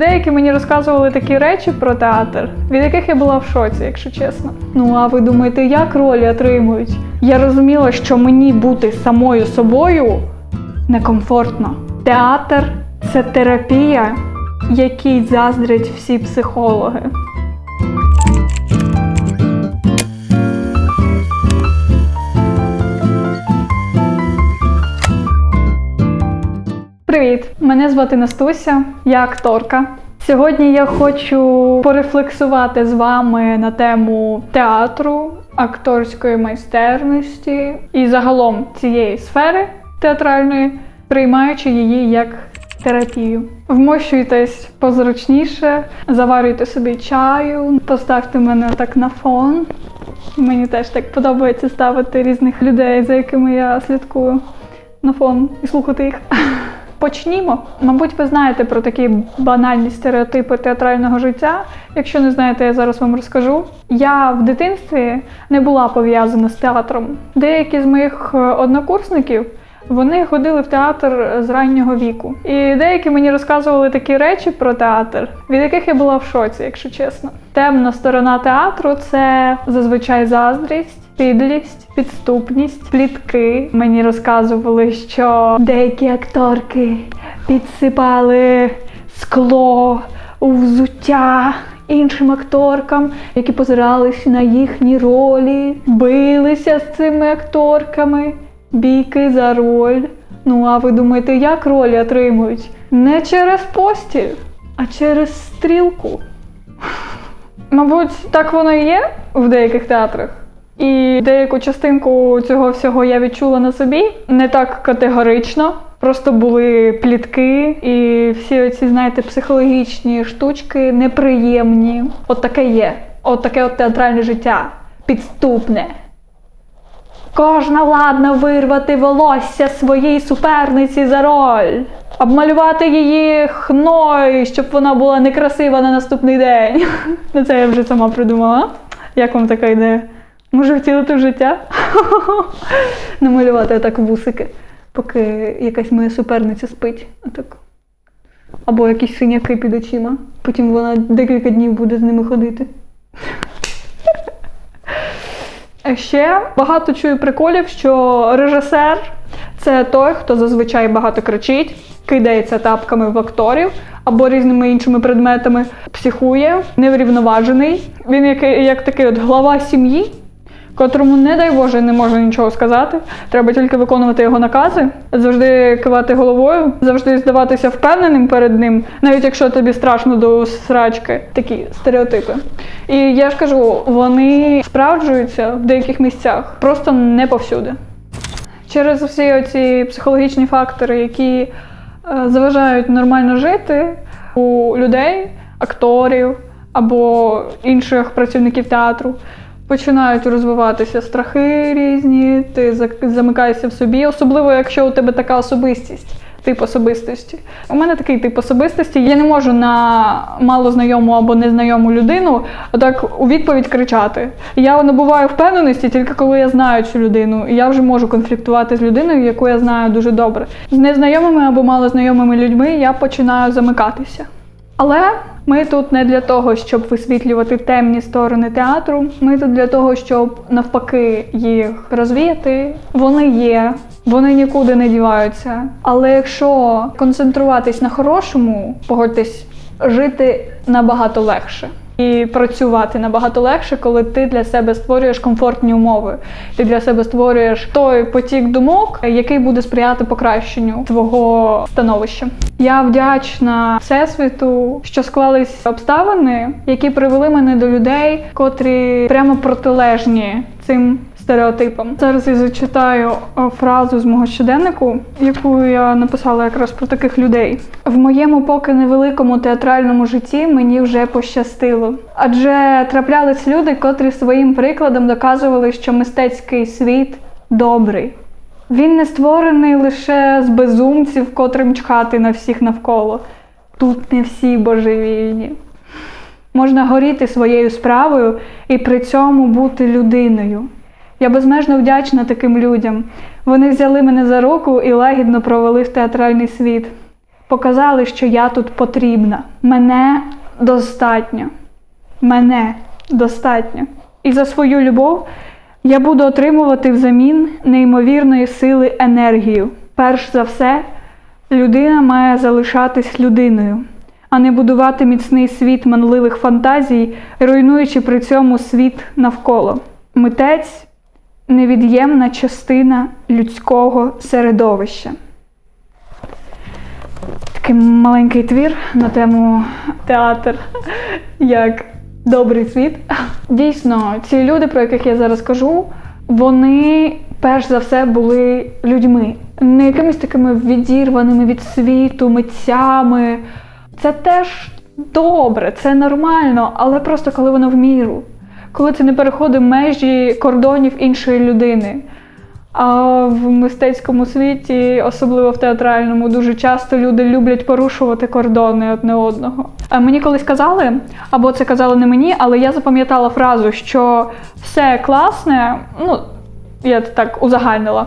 Деякі мені розказували такі речі про театр, від яких я була в шоці, якщо чесно. Ну а ви думаєте, як ролі отримують? Я розуміла, що мені бути самою собою некомфортно. Театр це терапія, якій заздрять всі психологи. Привіт! Мене звати Настуся, я акторка. Сьогодні я хочу порефлексувати з вами на тему театру, акторської майстерності і загалом цієї сфери театральної, приймаючи її як терапію. Вмощуйтесь позручніше, заварюйте собі чаю, поставте мене так на фон. Мені теж так подобається ставити різних людей, за якими я слідкую на фон і слухати їх. Почнімо. Мабуть, ви знаєте про такі банальні стереотипи театрального життя. Якщо не знаєте, я зараз вам розкажу. Я в дитинстві не була пов'язана з театром. Деякі з моїх е, однокурсників вони ходили в театр з раннього віку. І деякі мені розказували такі речі про театр, від яких я була в шоці, якщо чесно. Темна сторона театру це зазвичай заздрість. Підлість, підступність, плітки. Мені розказували, що деякі акторки підсипали скло у взуття іншим акторкам, які позирались на їхні ролі, билися з цими акторками, бійки за роль. Ну а ви думаєте, як ролі отримують? Не через постіль, а через стрілку. Мабуть, так воно і є в деяких театрах. І деяку частинку цього всього я відчула на собі не так категорично. Просто були плітки, і всі оці, знаєте, психологічні штучки неприємні. От таке є. От таке от театральне життя. Підступне. Кожна ладна вирвати волосся своїй суперниці за роль, обмалювати її хною, щоб вона була некрасива на наступний день. Ну це я вже сама придумала. Як вам така ідея? Може втілити в життя? Намалювати так вусики, поки якась моя суперниця спить. Отак. Або якісь синяки під очима. Потім вона декілька днів буде з ними ходити. А Ще багато чую приколів, що режисер це той, хто зазвичай багато кричить, кидається тапками в акторів або різними іншими предметами, психує, неврівноважений. Він як, як такий от глава сім'ї, котрому, не дай Боже, не можна нічого сказати. Треба тільки виконувати його накази, завжди кивати головою, завжди здаватися впевненим перед ним, навіть якщо тобі страшно до срачки. Такі стереотипи. І я ж кажу, вони справджуються в деяких місцях, просто не повсюди. Через всі оці психологічні фактори, які е, заважають нормально жити у людей, акторів або інших працівників театру, починають розвиватися страхи різні, ти замикаєшся в собі, особливо якщо у тебе така особистість. Тип особистості. У мене такий тип особистості. Я не можу на малознайому або незнайому людину отак у відповідь кричати. Я набуваю впевненості тільки коли я знаю цю людину, і я вже можу конфліктувати з людиною, яку я знаю дуже добре. З незнайомими або малознайомими людьми я починаю замикатися. Але ми тут не для того, щоб висвітлювати темні сторони театру. Ми тут для того, щоб навпаки їх розвіяти. Вони є, вони нікуди не діваються. Але якщо концентруватись на хорошому, погодьтесь, жити набагато легше. І працювати набагато легше, коли ти для себе створюєш комфортні умови. Ти для себе створюєш той потік думок, який буде сприяти покращенню твого становища. Я вдячна всесвіту, що склались обставини, які привели мене до людей, котрі прямо протилежні цим стереотипам. Зараз я зачитаю фразу з мого щоденнику, яку я написала якраз про таких людей. В моєму поки невеликому театральному житті мені вже пощастило. Адже траплялись люди, котрі своїм прикладом доказували, що мистецький світ добрий. Він не створений лише з безумців, котрим чхати на всіх навколо. Тут не всі божевільні. Можна горіти своєю справою і при цьому бути людиною. Я безмежно вдячна таким людям. Вони взяли мене за руку і лагідно провели в театральний світ. показали, що я тут потрібна. Мене достатньо. Мене достатньо. І за свою любов я буду отримувати взамін неймовірної сили енергію. Перш за все, людина має залишатись людиною, а не будувати міцний світ манливих фантазій, руйнуючи при цьому світ навколо. Митець невід'ємна частина людського середовища. Такий маленький твір на тему театр як добрий світ. Дійсно, ці люди, про яких я зараз кажу, вони перш за все були людьми, не якимись такими відірваними від світу, митцями. Це теж добре, це нормально, але просто коли воно в міру, коли це не переходить межі кордонів іншої людини. А в мистецькому світі, особливо в театральному, дуже часто люди люблять порушувати кордони одне одного. А мені колись казали, або це казали не мені, але я запам'ятала фразу, що все класне, ну я так узагальнила.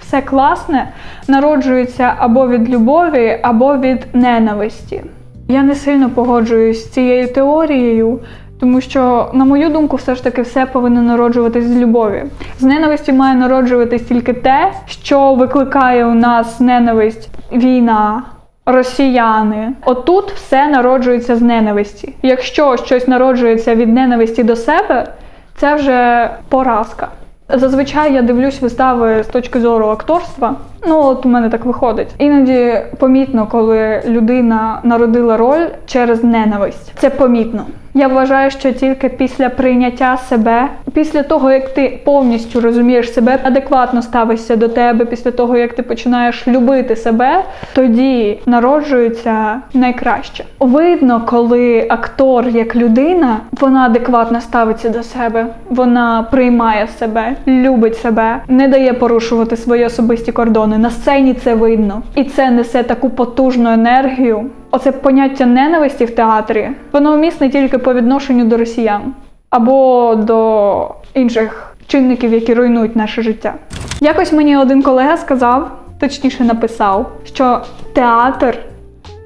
Все класне народжується або від любові, або від ненависті. Я не сильно погоджуюсь з цією теорією, тому що, на мою думку, все ж таки все повинно народжуватись з любові. З ненависті має народжуватись тільки те, що викликає у нас ненависть, війна, росіяни. Отут все народжується з ненависті. Якщо щось народжується від ненависті до себе, це вже поразка. Зазвичай я дивлюсь вистави з точки зору акторства. Ну, от у мене так виходить. Іноді помітно, коли людина народила роль через ненависть. Це помітно. Я вважаю, що тільки після прийняття себе, після того, як ти повністю розумієш себе, адекватно ставишся до тебе, після того, як ти починаєш любити себе, тоді народжується найкраще. Видно, коли актор як людина, вона адекватно ставиться до себе, вона приймає себе, любить себе, не дає порушувати свої особисті кордони. На сцені це видно, і це несе таку потужну енергію. Оце поняття ненависті в театрі, воно умісне тільки по відношенню до росіян або до інших чинників, які руйнують наше життя. Якось мені один колега сказав, точніше написав, що театр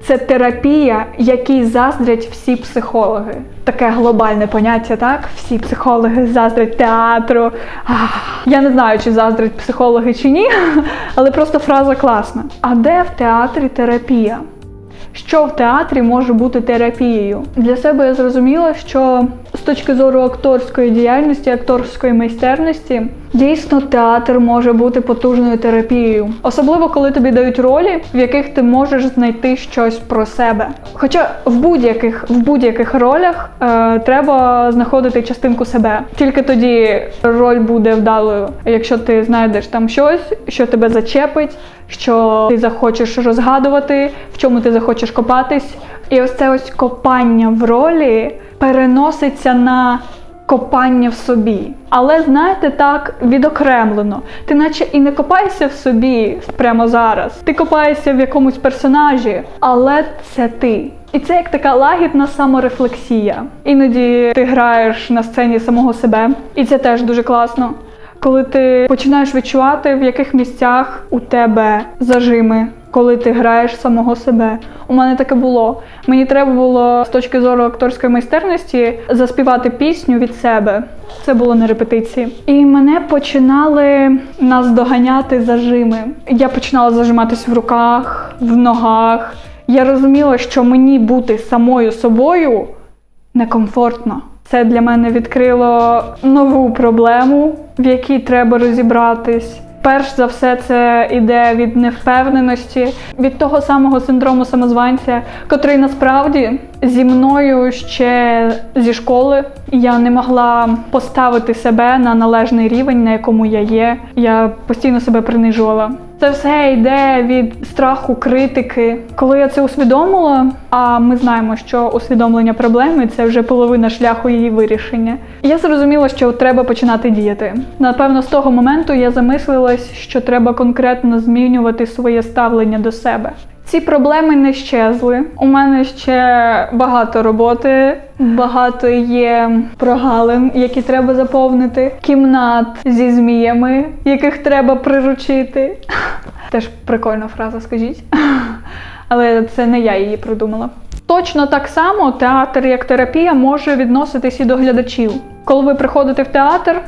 це терапія, якій заздрять всі психологи. Таке глобальне поняття, так? Всі психологи заздрять театру. Я не знаю, чи заздрять психологи чи ні, але просто фраза класна. А де в театрі терапія? Що в театрі може бути терапією? Для себе я зрозуміла, що з точки зору акторської діяльності, акторської майстерності, дійсно театр може бути потужною терапією, особливо коли тобі дають ролі, в яких ти можеш знайти щось про себе. Хоча в будь-яких в будь-яких ролях е, треба знаходити частинку себе. Тільки тоді роль буде вдалою, якщо ти знайдеш там щось, що тебе зачепить, що ти захочеш розгадувати, в чому ти захочеш копатись. І ось це ось копання в ролі переноситься на копання в собі. Але знаєте, так відокремлено. Ти наче і не копаєшся в собі прямо зараз. Ти копаєшся в якомусь персонажі, але це ти. І це як така лагідна саморефлексія. Іноді ти граєш на сцені самого себе, і це теж дуже класно. Коли ти починаєш відчувати, в яких місцях у тебе зажими, коли ти граєш самого себе. У мене таке було. Мені треба було з точки зору акторської майстерності заспівати пісню від себе. Це було на репетиції. І мене починали наздоганяти зажими. Я починала зажиматись в руках, в ногах. Я розуміла, що мені бути самою собою некомфортно. Це для мене відкрило нову проблему, в якій треба розібратись. Перш за все, це іде від невпевненості, від того самого синдрому самозванця, котрий насправді зі мною ще зі школи я не могла поставити себе на належний рівень, на якому я є. Я постійно себе принижувала. Це все йде від страху критики. Коли я це усвідомила, а ми знаємо, що усвідомлення проблеми це вже половина шляху її вирішення. Я зрозуміла, що треба починати діяти. Напевно, з того моменту я замислилась, що треба конкретно змінювати своє ставлення до себе. Ці проблеми не щезли. У мене ще багато роботи, багато є прогалин, які треба заповнити, кімнат зі зміями, яких треба приручити. Теж прикольна фраза, скажіть. але це не я її придумала. Точно так само театр як терапія може відноситись і до глядачів. Коли ви приходите в театр,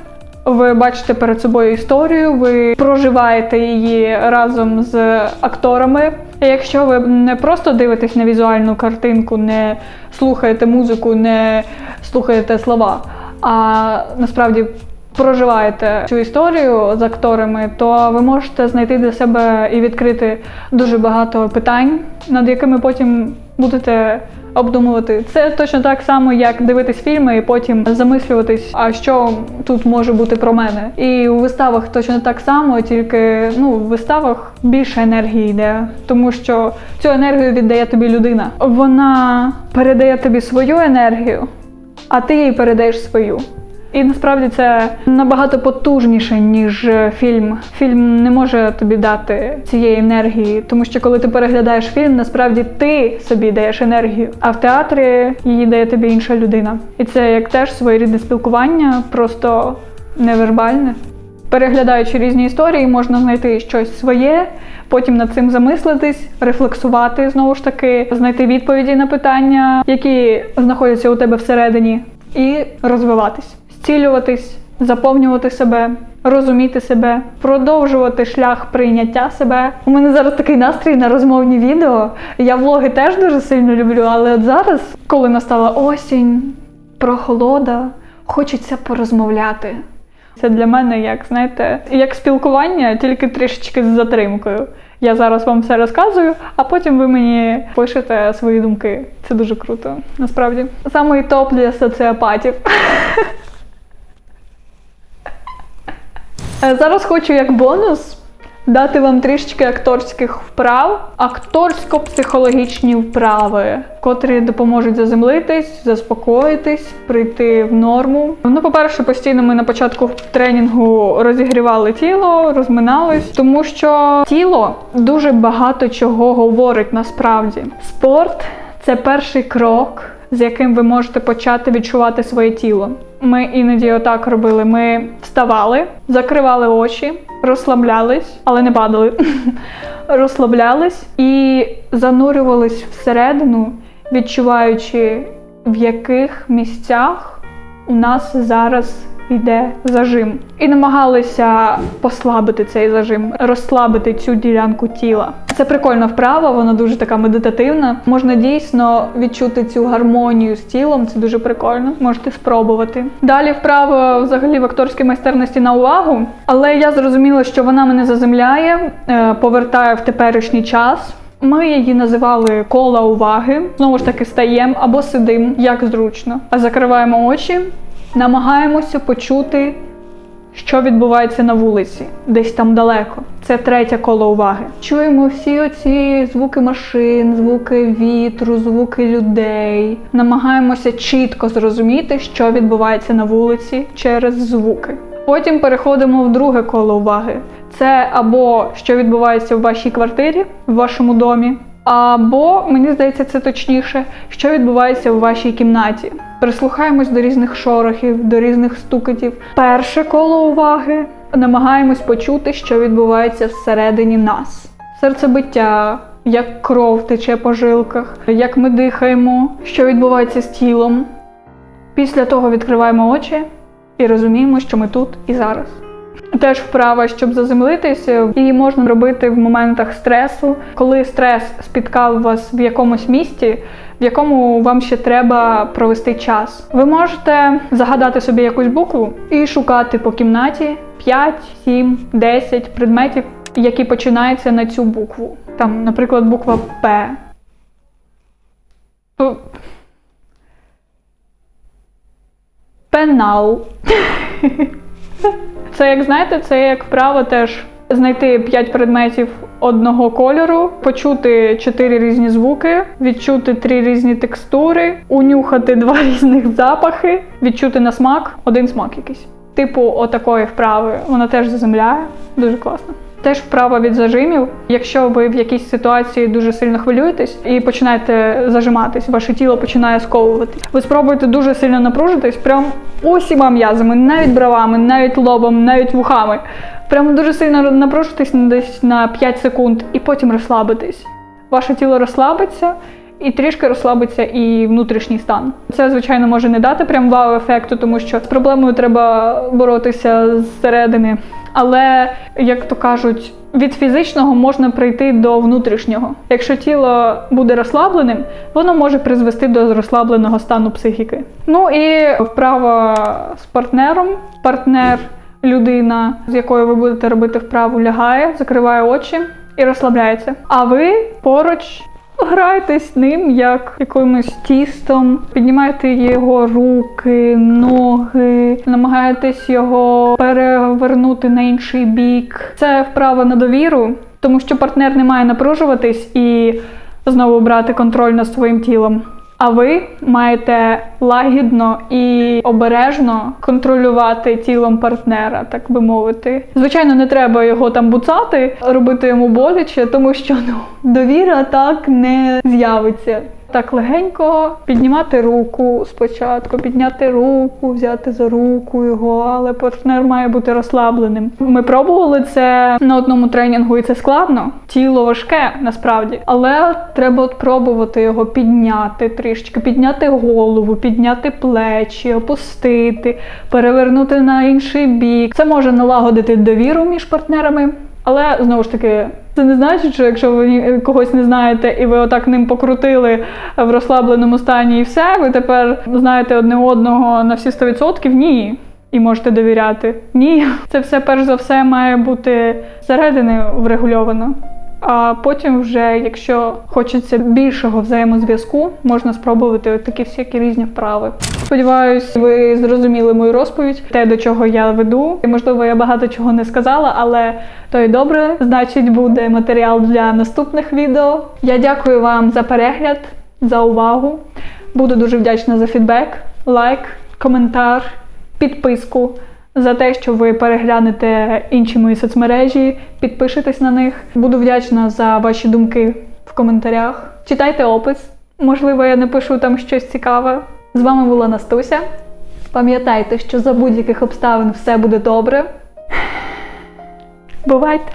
ви бачите перед собою історію, ви проживаєте її разом з акторами. І якщо ви не просто дивитесь на візуальну картинку, не слухаєте музику, не слухаєте слова, а насправді проживаєте цю історію з акторами, то ви можете знайти для себе і відкрити дуже багато питань, над якими потім будете обдумувати. Це точно так само, як дивитись фільми і потім замислюватись, а що тут може бути про мене. І у виставах точно так само, тільки ну в виставах більше енергії йде, тому що цю енергію віддає тобі людина. Вона передає тобі свою енергію, а ти їй передаєш свою. І насправді це набагато потужніше, ніж фільм. Фільм не може тобі дати цієї енергії, тому що коли ти переглядаєш фільм, насправді ти собі даєш енергію, а в театрі її дає тобі інша людина. І це як теж своєрідне спілкування, просто невербальне. Переглядаючи різні історії, можна знайти щось своє, потім над цим замислитись, рефлексувати знову ж таки, знайти відповіді на питання, які знаходяться у тебе всередині, і розвиватись, зцілюватись, заповнювати себе, розуміти себе, продовжувати шлях прийняття себе. У мене зараз такий настрій на розмовні відео. Я влоги теж дуже сильно люблю, але от зараз, коли настала осінь, прохолода, хочеться порозмовляти. Це для мене як знаєте, як спілкування, тільки трішечки з затримкою. Я зараз вам все розказую, а потім ви мені пишете свої думки. Це дуже круто, насправді. Самий топ для соціопатів. Е, Зараз хочу як бонус дати вам трішечки акторських вправ, акторсько-психологічні вправи, котрі допоможуть заземлитись, заспокоїтись, прийти в норму. Ну, по-перше, постійно ми на початку тренінгу розігрівали тіло, розминались, тому що тіло дуже багато чого говорить насправді. Спорт це перший крок, з яким ви можете почати відчувати своє тіло. Ми іноді отак робили. Ми вставали, закривали очі, розслаблялись, але не падали. розслаблялись і занурювались всередину, відчуваючи, в яких місцях у нас зараз йде зажим. І намагалися послабити цей зажим, розслабити цю ділянку тіла. Це прикольна вправа, вона дуже така медитативна. Можна дійсно відчути цю гармонію з тілом. Це дуже прикольно. Можете спробувати. Далі вправа взагалі в акторській майстерності на увагу, але я зрозуміла, що вона мене заземляє, е, повертає в теперішній час. Ми її називали кола уваги. Знову ж таки, стаємо або сидимо, як зручно. А закриваємо очі, намагаємося почути, що відбувається на вулиці, десь там далеко. Це третє коло уваги. Чуємо всі оці звуки машин, звуки вітру, звуки людей. Намагаємося чітко зрозуміти, що відбувається на вулиці через звуки. Потім переходимо в друге коло уваги. Це або що відбувається в вашій квартирі, в вашому домі, або, мені здається, це точніше, що відбувається в вашій кімнаті. Прислухаємось до різних шорохів, до різних стукотів. Перше коло уваги намагаємось почути, що відбувається всередині нас. Серцебиття, як кров тече по жилках, як ми дихаємо, що відбувається з тілом. Після того відкриваємо очі і розуміємо, що ми тут і зараз. Теж вправа, щоб заземлитися, її можна робити в моментах стресу, коли стрес спіткав вас в якомусь місті, в якому вам ще треба провести час. Ви можете загадати собі якусь букву і шукати по кімнаті 5, 7, 10 предметів, які починаються на цю букву. Там, наприклад, буква П. Пенал. Це як знаєте, це як вправо теж знайти 5 предметів одного кольору, почути 4 різні звуки, відчути 3 різні текстури, унюхати два різних запахи, відчути на смак один смак якийсь. Типу отакої вправи. Вона теж заземляє. Дуже класно. Теж вправа від зажимів. Якщо ви в якійсь ситуації дуже сильно хвилюєтесь і починаєте зажиматись, ваше тіло починає сковувати. Ви спробуєте дуже сильно напружитись, прям усіма м'язами, навіть бровами, навіть лобом, навіть вухами. Прям дуже сильно напружитись десь на 5 секунд і потім розслабитись. ваше тіло розслабиться. І трішки розслабиться і внутрішній стан. Це, звичайно, може не дати прям вау-ефекту, тому що з проблемою треба боротися зсередини. Але, як то кажуть, від фізичного можна прийти до внутрішнього. Якщо тіло буде розслабленим, воно може призвести до розслабленого стану психіки. Ну і вправа з партнером. Партнер, людина, з якою ви будете робити вправу, лягає, закриває очі і розслабляється. А ви поруч Грайтесь ним як якимось тістом, піднімайте його руки, ноги, намагаєтесь його перевернути на інший бік. Це вправа на довіру, тому що партнер не має напружуватись і знову брати контроль над своїм тілом. А ви маєте лагідно і обережно контролювати тілом партнера, так би мовити. Звичайно, не треба його там буцати, робити йому боляче, тому що ну довіра так не з'явиться. Так легенько піднімати руку спочатку, підняти руку, взяти за руку його, але партнер має бути розслабленим. Ми пробували це на одному тренінгу, і це складно. Тіло важке насправді, але треба от пробувати його підняти трішечки, підняти голову, підняти плечі, опустити, перевернути на інший бік. Це може налагодити довіру між партнерами. Але знову ж таки, це не значить, що якщо ви когось не знаєте і ви отак ним покрутили в розслабленому стані і все, ви тепер знаєте одне одного на всі 100%? Ні. І можете довіряти. Ні. Це все перш за все має бути зсередини врегульовано. А потім, вже, якщо хочеться більшого взаємозв'язку, можна спробувати такі всякі різні вправи. Сподіваюсь, ви зрозуміли мою розповідь, те, до чого я веду. І, можливо, я багато чого не сказала, але то й добре, значить, буде матеріал для наступних відео. Я дякую вам за перегляд, за увагу. Буду дуже вдячна за фідбек, лайк, коментар, підписку. За те, що ви переглянете інші мої соцмережі, підпишетесь на них. Буду вдячна за ваші думки в коментарях. Читайте опис. Можливо, я напишу там щось цікаве. З вами була Настуся. Пам'ятайте, що за будь-яких обставин все буде добре. Бувайте!